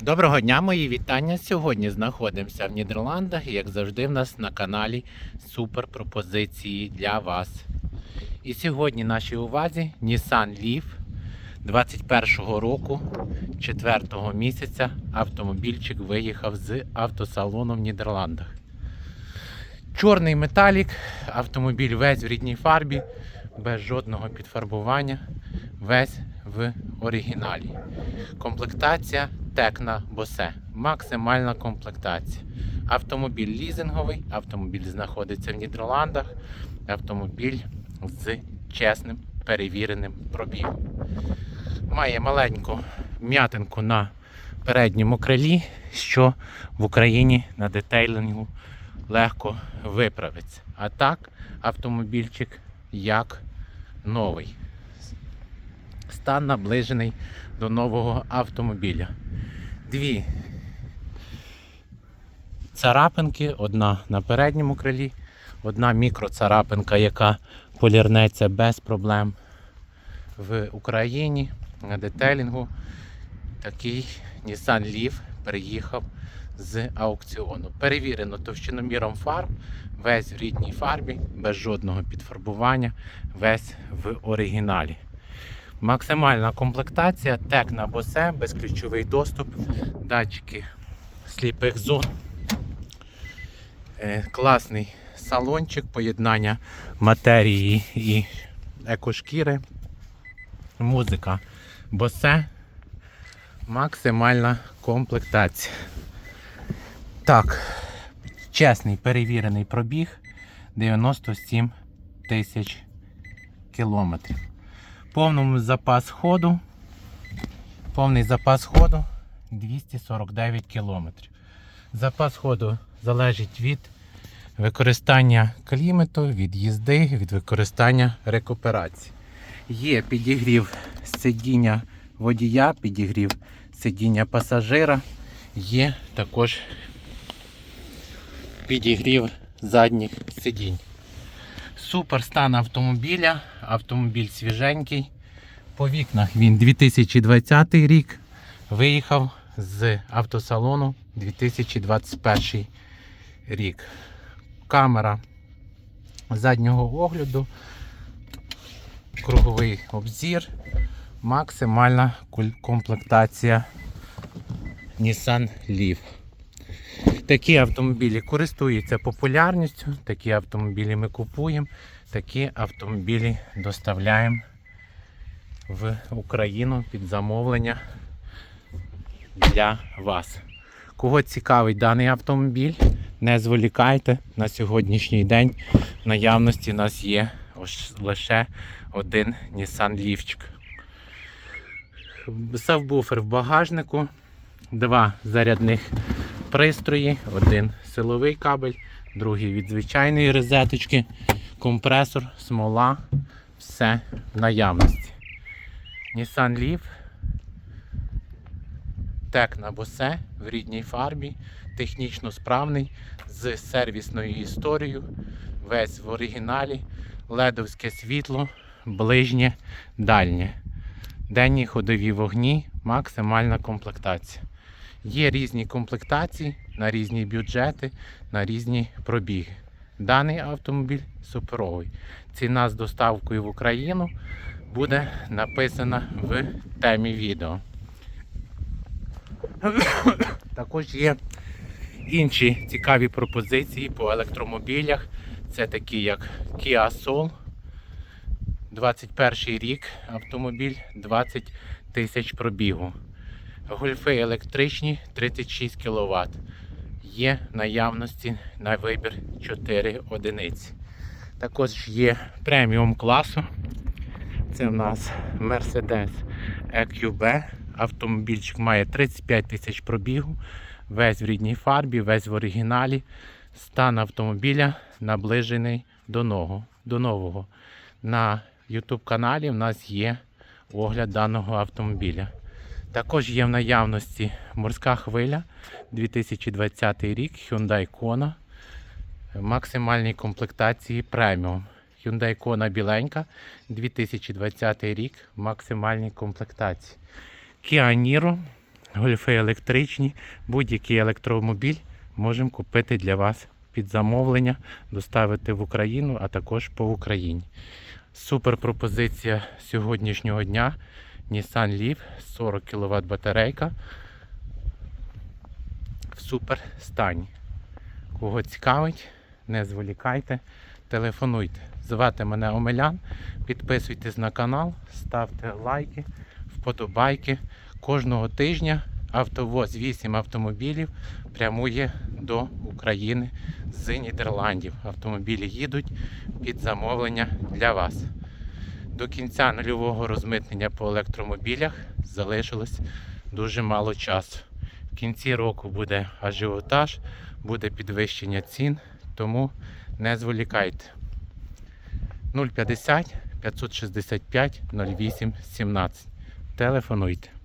Доброго дня, мої вітання. Сьогодні знаходимося в Нідерландах і, як завжди, в нас на каналі супер пропозиції для вас. І сьогодні нашій увазі Nissan Leaf 21-го року, 4-го місяця. Автомобільчик виїхав з автосалону в Нідерландах. Чорний металік, автомобіль весь в рідній фарбі, без жодного підфарбування, весь в оригіналі. Комплектація Текна Босе. Максимальна комплектація. Автомобіль лізинговий, автомобіль знаходиться в Нідерландах, автомобіль з чесним перевіреним пробігом. Має маленьку м'ятинку на передньому крилі, що в Україні на детейлінгу легко виправиться. А так, автомобільчик як новий. Стан наближений до нового автомобіля. Дві царапинки, одна на передньому крилі, одна мікроцарапинка, яка полірнеться без проблем в Україні на детелінгу. Такий Nissan Leaf приїхав з аукціону. Перевірено товщиноміром фарб, весь в рідній фарбі, без жодного підфарбування, весь в оригіналі. Максимальна комплектація, тек на босе, безключовий доступ, датчики сліпих зон. Е, класний салончик, поєднання матерії і екошкіри. Музика босе. Максимальна комплектація. Так, чесний перевірений пробіг 97 тисяч кілометрів. Повному запас ходу. Повний запас ходу 249 кілометрів. Запас ходу залежить від використання клімату, від їзди, від використання рекуперації. Є підігрів сидіння водія, підігрів сидіння пасажира, є також підігрів задніх сидінь. Супер стан автомобіля. Автомобіль свіженький. По вікнах він 2020 рік. Виїхав з автосалону 2021 рік. Камера заднього огляду, круговий обзір, максимальна комплектація Nissan Leaf. Такі автомобілі користуються популярністю, такі автомобілі ми купуємо, такі автомобілі доставляємо в Україну під замовлення для вас. Кого цікавить даний автомобіль, не зволікайте. На сьогоднішній день в наявності у нас є лише один Nissan Leafчик. Сабвуфер в багажнику, два зарядних пристрої, один силовий кабель, другий від звичайної розеточки, компресор, смола, все в наявності. Nissan Leaf, Текна Босе в рідній фарбі, технічно справний, з сервісною історією, весь в оригіналі, ледовське світло, ближнє, дальнє. Денні ходові вогні, максимальна комплектація. Є різні комплектації на різні бюджети, на різні пробіги. Даний автомобіль суперовий. Ціна з доставкою в Україну буде написана в темі відео. Також є інші цікаві пропозиції по електромобілях. Це такі як Kia Soul. 21 рік автомобіль 20 тисяч пробігу. Гольфи електричні 36 кВт. Є наявності на вибір 4 одиниці. Також є преміум класу. Це в нас Mercedes EQB. Автомобільчик має 35 тисяч пробігу, весь в рідній фарбі, весь в оригіналі. Стан автомобіля наближений до нового. До нового. На YouTube каналі в нас є огляд даного автомобіля. Також є в наявності морська хвиля 2020 рік Hyundai Kona максимальній комплектації преміум. Hyundai Kona біленька 2020 рік максимальній комплектації. Kia Niro гольфи електричні, будь-який електромобіль можемо купити для вас під замовлення, доставити в Україну, а також по Україні. Супер пропозиція сьогоднішнього дня. Nissan Leaf 40 кВт батарейка в супер стані. Кого цікавить, не зволікайте, телефонуйте. Звати мене Омелян. Підписуйтесь на канал, ставте лайки, вподобайки. Кожного тижня автовоз 8 автомобілів прямує до України з Нідерландів. Автомобілі їдуть під замовлення для вас. До кінця нульового розмитнення по електромобілях залишилось дуже мало часу. В кінці року буде ажіотаж, буде підвищення цін, тому не зволікайте. 050 565 08 17. Телефонуйте.